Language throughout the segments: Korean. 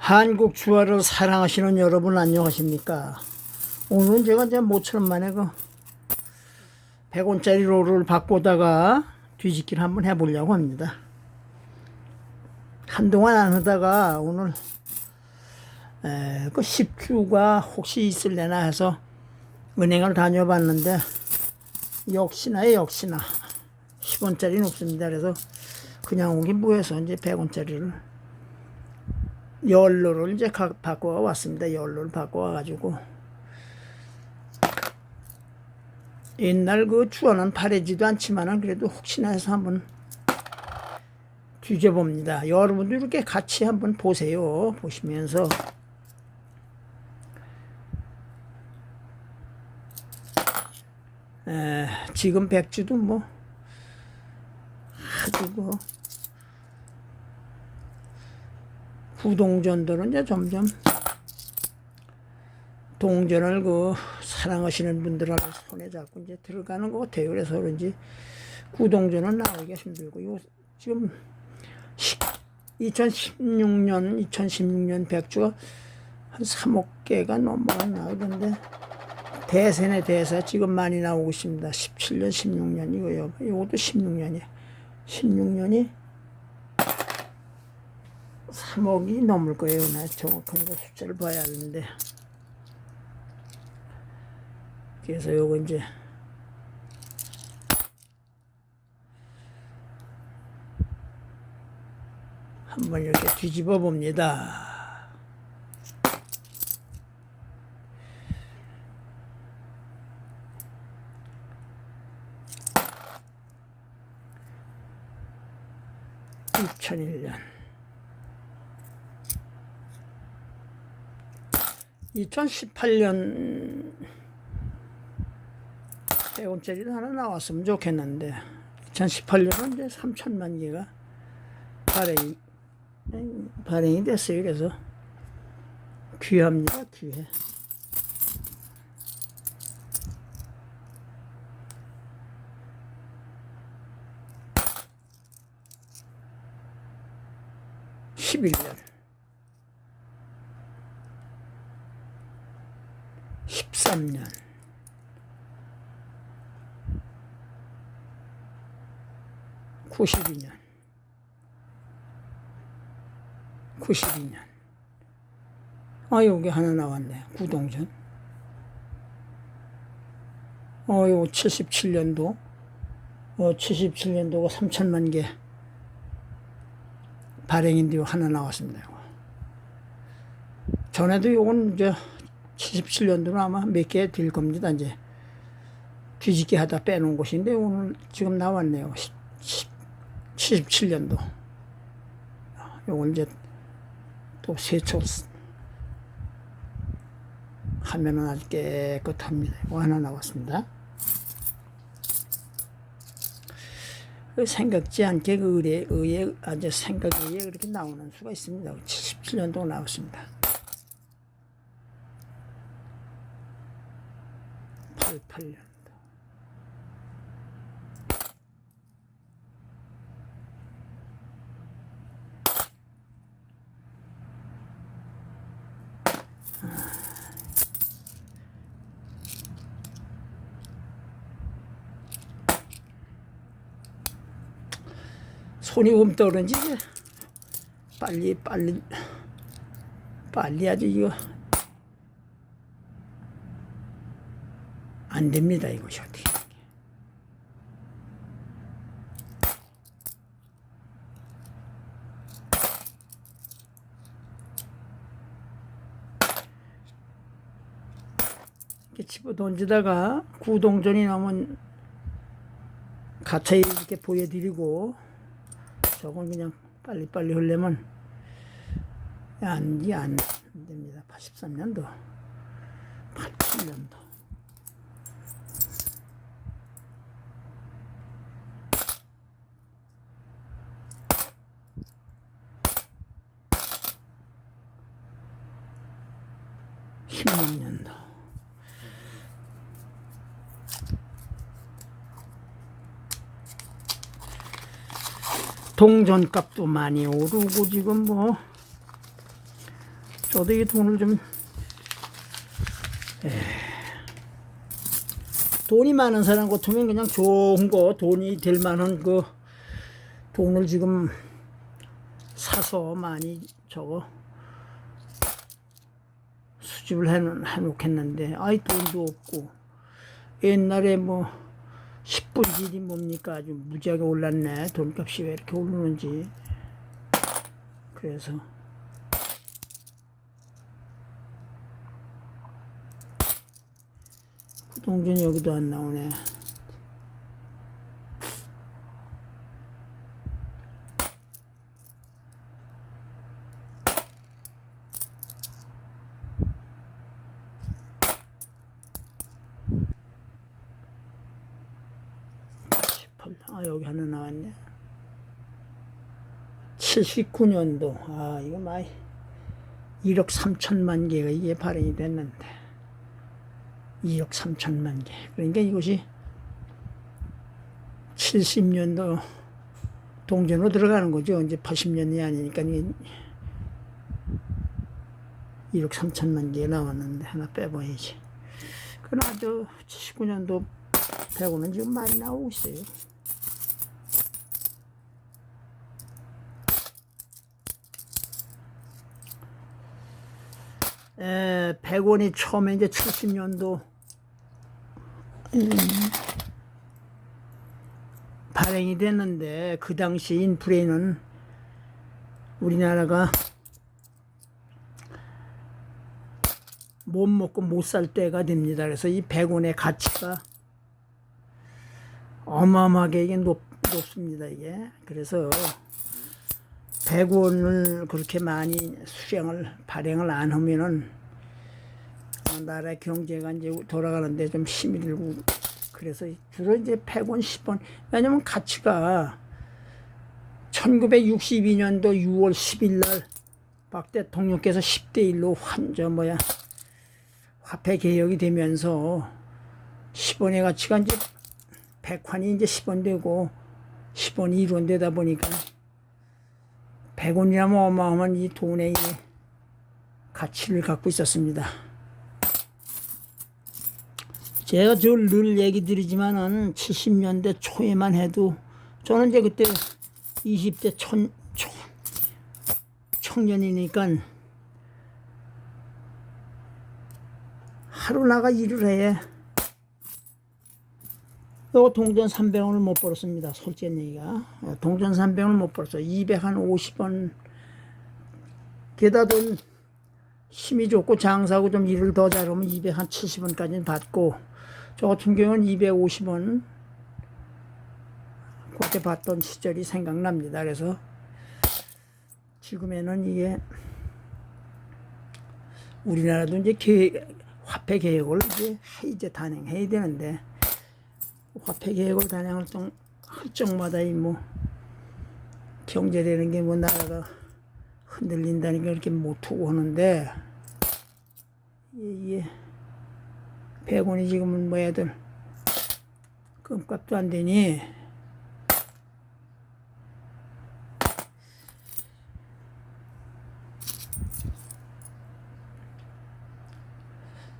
한국 주화를 사랑하시는 여러분 안녕하십니까? 오늘은 제가 이제 모처럼 만에 그 100원짜리 롤을 바꾸다가 뒤집기를 한번 해보려고 합니다. 한동안 안 하다가 오늘 에, 그 10Q가 혹시 있을래나 해서 은행을 다녀봤는데 역시나 역시나 10원짜리는 없습니다. 그래서 그냥 오기 뭐해서 이제 100원짜리를 열로를 이제 가, 바꿔 왔습니다. 열로를 바꿔 와가지고 옛날 그 주어는 바래지도 않지만은 그래도 혹시나 해서 한번 뒤져봅니다. 여러분도 이렇게 같이 한번 보세요. 보시면서 에, 지금 백주도 뭐 아주 뭐 부동전들은 이제 점점 동전을 그 사랑하시는 분들하고 손에 잡고 이제 들어가는 것 같아요. 그래서 그런지 구동전은 나오기가 힘들고 요 지금 2016년 2016년 백주가 한 3억 개가 넘어갔나 그런데 대세네 대세 지금 많이 나오고 있습니다. 17년 16년 이거요. 이것도 16년이에요. 16년이 3억이 넘을 거예요. 나 정확한 거 숫자를 봐야 하는데. 그래서 요거 이제 한번 이렇게 뒤집어 봅니다. (2001년) 2018년 100원짜리도 하나 나왔으면 좋겠는데 2018년은 이제 3천만 개가 발행이 발행이 됐어요. 그래서 귀합니다. 귀해. (11년) (13년) 92년. 92년. 아 여기 하나 나왔네. 구동전. 어 요거 77년도. 어 77년도가 3천만 개 발행인데 요 하나 나왔습니다 요거. 전에도 요건 이제 77년도는 아마 몇 개 될 겁니다. 이제 뒤집기 하다 빼놓은 곳인데 오늘 지금 나왔네요 77년도 요걸 이제 또 세척 하면은 아주 깨끗합니다. 이거 하나 나왔습니다. 그 생각지 않게 그 의뢰, 의에 아주 생각 의에 그렇게 나오는 수가 있습니다. 77년도 나왔습니다. 88년. 손이 움떠는지 빨리 빨리 빨리 아주 이거 안 됩니다 이것이 어떻게 이렇게 집어 던지다가 구동전이 나면 가차이 이렇게 보여드리고 저건 그냥 빨리빨리 하려면 안, 이게 안 됩니다. 83년도, 87년도. (16년도) 동전값도 많이 오르고 지금 뭐. 저도 이 돈을 좀 에, 돈이 많은 사람 같으면 그냥 좋은 거 돈이 될 만한 그 돈을 지금 사서 많이 저거 수집을 해놓, 해놓겠는데. 아이 돈도 없고. 옛날에 뭐 10분 질이 뭡니까? 아주 무지하게 올랐네. 돈값이 왜 이렇게 오르는지. 그래서. 구동전 여기도 안 나오네 아 여기 하나 나왔네 79년도. 아 이거 많이 1억 3천만 개가 이게 발행이 됐는데. 2억 3천만 개. 그러니까 이것이 70년도 동전으로 들어가는 거죠. 이제 80년이 아니니까 이게 1억 3천만 개 나왔는데 하나 빼봐야지. 그러나 저 79년도 배구는 지금 많이 나오고 있어요 에, 100원이 처음에 이제 70년도 음, 발행이 됐는데 그 당시 인플레는 우리나라가 못 먹고 못 살 때가 됩니다. 그래서 이 100원의 가치가 어마어마하게 이게 높, 높습니다. 이게 그래서 100원을 그렇게 많이 수령을 발행을 안 하면은 어, 나라 경제가 이제 돌아가는데 좀 힘이 들고 그래서 주로 이제 100원, 10원 왜냐면 가치가 1962년도 6월 10일 날 박 대통령께서 10대 1로 환저 뭐야 화폐 개혁이 되면서 10원의 가치가 이제 100환이 이제 10원 되고 10원이 1원 되다 보니까 100원이라면 어마어마한 이 돈의 이 가치를 갖고 있었습니다. 제가 저늘 얘기 드리지만은 70년대 초에만 해도 저는 이제 그때 20대 천, 청, 청년이니까 하루 나가 일을 해. 요 동전 300원을 못 벌었습니다. 솔직한 얘기가. 어, 동전 300원을 못 벌었어요. 250원. 게다 돈 힘이 좋고 장사하고 좀 일을 더 잘하면 270원까지는 받고 저 같은 경우는 250원 그렇게 받던 시절이 생각납니다. 그래서 지금에는 이게 우리나라도 이제 개, 화폐 개혁을 이제 이제 단행해야 되는데 화폐 개혁을 단행할 정, 할 적마다 이뭐 경제되는 게 뭐 나라가 흔들린다니까 이렇게 못하고 하는데 이게 100원이 지금은 뭐 애들 끔값도 안 되니?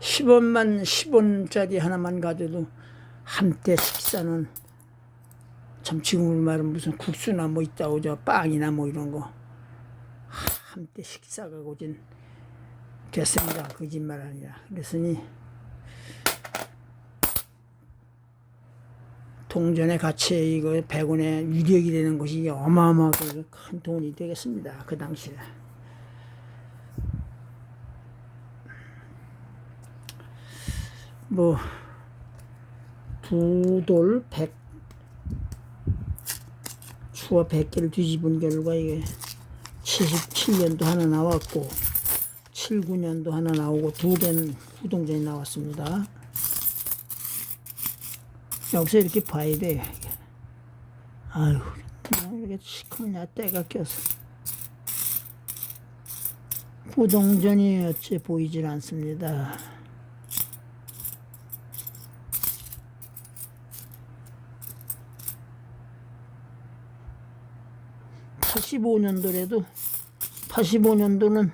십원만 10원짜리 하나만 가져도 한때 식사는 참 지금 말은 무슨 국수나 뭐 있다고 저 빵이나 뭐 이런 거 한때 식사가 고진 됐습니다. 거짓말 아니라 그랬으니 동전의 가치에 이거 100원의 유력이 되는 것이 어마어마하게 큰 돈이 되겠습니다. 그 당시에. 뭐 두돌 백 추워 100개를 뒤집은 결과 이게 77년도 하나 나왔고 79년도 하나 나오고 두 개는 후동전이 나왔습니다. 여기서 이렇게 봐야. 이게. 아유, 뭐 이렇게 시커냐 때가 껴서. 후동전이 어째 보이질 않습니다. 85년도래도 85년도는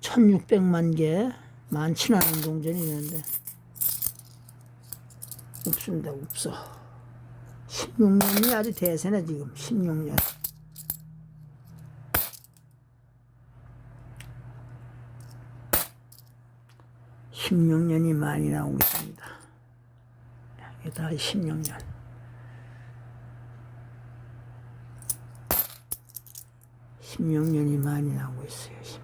1600만 개 많지는 않은 동전이 있는데. 없습니다 없어. 16년이 아주 대세네 지금. 16년. (16년이) 많이 나오고 있습니다. 이게 다 (16년) (16년이) 많이 나오고 있어요 (16년).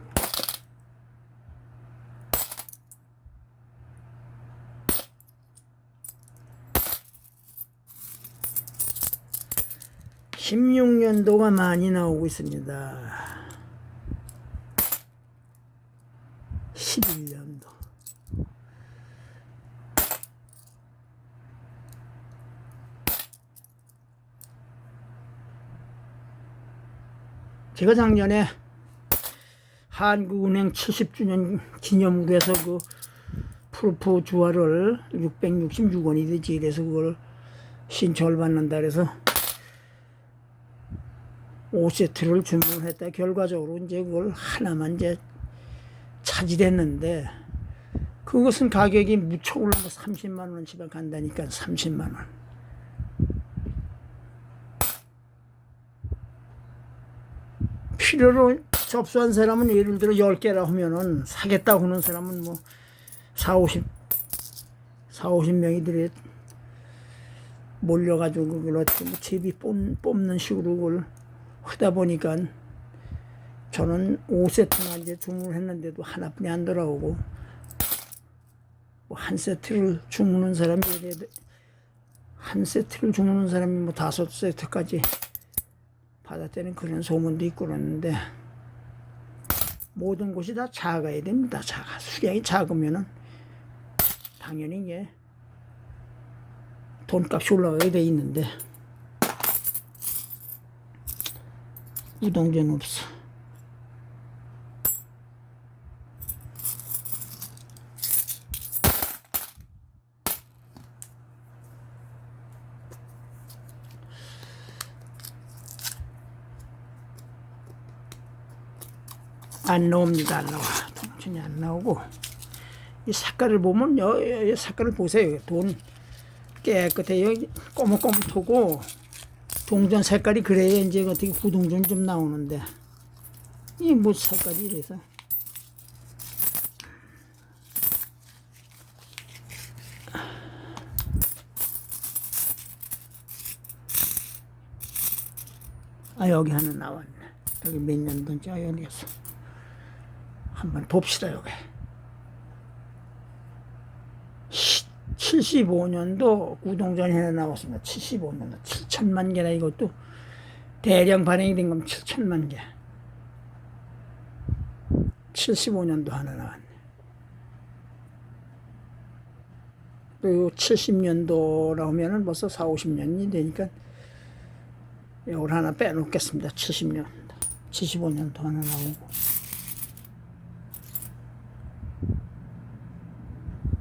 (16년도가) 많이 나오고 있습니다 (11년도) 제가 작년에 한국은행 70주년 기념으로 해서 그 프로포 주화를 666원이 되지 그래서 그걸 신청을 받는다 그래서 5세트를 주문했다 결과적으로 이제 그걸 하나만 이제 차지됐는데 그것은 가격이 무척 올라 30만 원치가 간다니까 30만 원. 필요로 접수한 사람은 예를 들어 10개라 하면은 사겠다고 하는 사람은 뭐 4, 50, 4, 50명이 들이 몰려가지고 어떻게 뭐 제비 뽑- 뽑는 식으로 그걸 하다 보니까 저는 5세트나 이제 주문했는데도 하나뿐이 안 돌아오고 뭐 한 세트를 주문한 사람이 이래 한 세트를 주문한 사람이 뭐 다섯 세트까지 받았다는 그런 소문도 있고 그러는데 모든 곳이 다 작아야 됩니다. 작아 수량이 작으면은 당연히 이게 돈값이 올라가게 돼 있는데 우동전 없어. 안 나옵니다. 안 나와. 동전이 안 나오고 이 색깔을 보면 여, 여, 여 색깔을 보세요. 돈 깨끗해요. 꼬뭇꼬뭇하고 동전 색깔이 그래야 이제 어떻게 구동전 좀 나오는데 이뭐 색깔이 이래서 아 여기 하나 나왔네. 여기 몇 년도인지 아 여기에서 한번 봅시다 여기. 75년도 구동전이 하나 나왔습니다. 75년도 7천만 개나 이것도 대량 발행이 된 건 7천만 개. 75년도 하나 나왔네. 그리고 70년도라 하면은 벌써 4, 50년이 되니까 이걸 하나 빼놓겠습니다. 70년, 75년도 하나 나오고.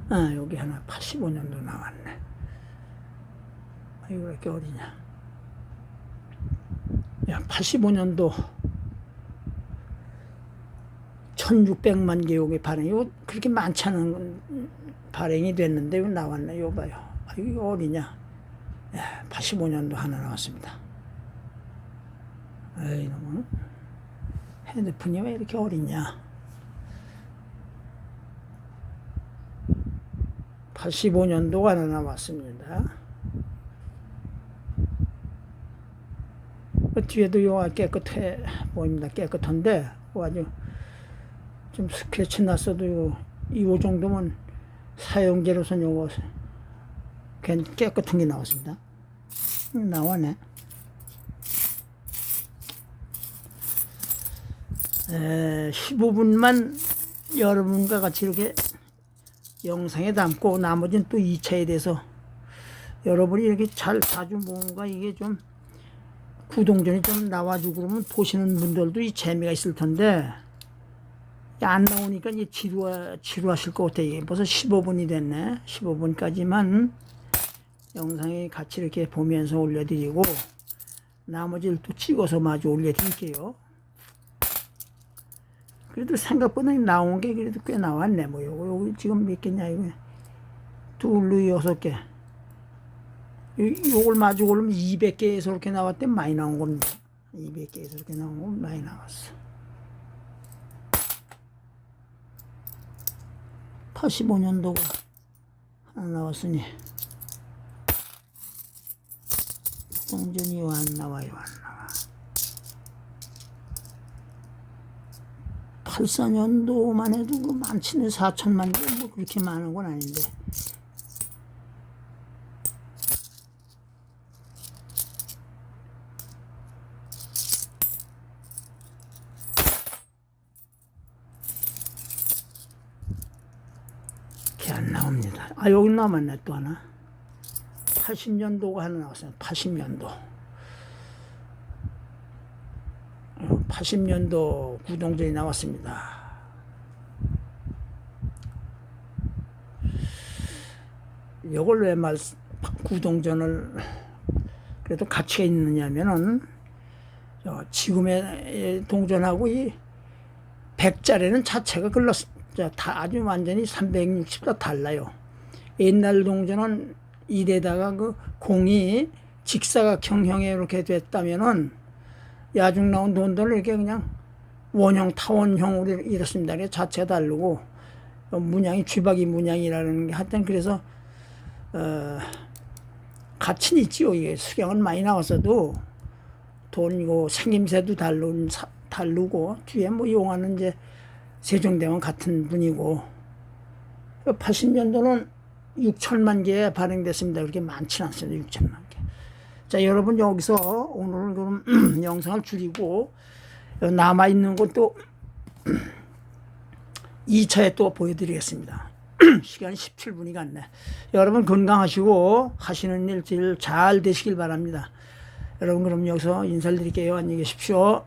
아, 여기 하나 85년도 나왔네. 아, 이거 왜 이렇게 어리냐. 야, 85년도 1600만 개 여기 발행이 이거 그렇게 많지 않은 발행이 됐는데 왜 나왔네. 이거 봐요. 아, 이거 어리냐. 야, 85년도 하나 나왔습니다. 에이, 너무 핸드폰이 왜 이렇게 어리냐. 85년도가 하나 나왔습니다. 그 뒤에도 요가 깨끗해 보입니다. 깨끗한데 뭐 아주 좀 스크래치 났어도 요, 이 정도면 사용제로선 요거 괜 깨끗한 게 나왔습니다. 음, 나와네. 에, 15분만 여러분과 같이 이렇게 영상에 담고 나머지는 또 2차에 대해서 여러분이 이렇게 잘 자주 뭔가 이게 좀 구동전이 좀 나와주고 그러면 보시는 분들도 이 재미가 있을 텐데 안 나오니까 이제 지루하, 지루하실 것 같아요. 벌써 15분이 됐네. 15분까지만 영상에 같이 이렇게 보면서 올려드리고 나머지를 또 찍어서 마저 올려드릴게요. 그래도 생각보다 나온 게 그래도 꽤 나왔네. 뭐 요거 여기 지금 몇 개냐 이거. 둘로 여섯 개. 요- 요걸 마주 고르면 200개에서 이렇게 나왔대. 많이 나온 겁니다. 200개에서 이렇게 나온 건 많이 나왔어. 85년도가 하나 나왔으니. 동전이 안 나와요 안 나와 84년도만 해도 그 많지는 4천만 개 뭐 그렇게 많은 건 아닌데. 이렇게 안 나옵니다. 아 여기 남았네 또 하나. 80년도가 하나 나왔어요. 80년도 80년도 구동전이 나왔습니다. 이걸 왜 말, 구동전을 그래도 가치가 있느냐면은 저 지금의 동전하고 이 백짜리는 자체가 글렀, 자, 다 아주 완전히 360도 달라요. 옛날 동전은 이래다가 그 공이 직사각형형에 이렇게 됐다면은 야중 나온 돈들을 이렇게 그냥 원형 타원형으로 이렇습니다. 그래서 자체가 다르고 어, 문양이 쥐박이 문양이라는 게 하여튼 그래서 어, 가치는 있지요. 이게 수량은 많이 나왔어도 돈이고 생김새도 다른 사- 다르고 뒤에 뭐 용하는 이제 세종대왕 같은 분이고 80년도는 6천만 개 발행됐습니다. 그렇게 많지는 않습니다. 6천만 개. 자, 여러분 여기서 오늘 그럼 영상을 줄이고 남아 있는 것도 2차에 또 보여드리겠습니다. 시간이 17분이 갔네. 여러분 건강하시고 하시는 일 잘 되시길 바랍니다. 여러분 그럼 여기서 인사를 드릴게요. 안녕히 계십시오.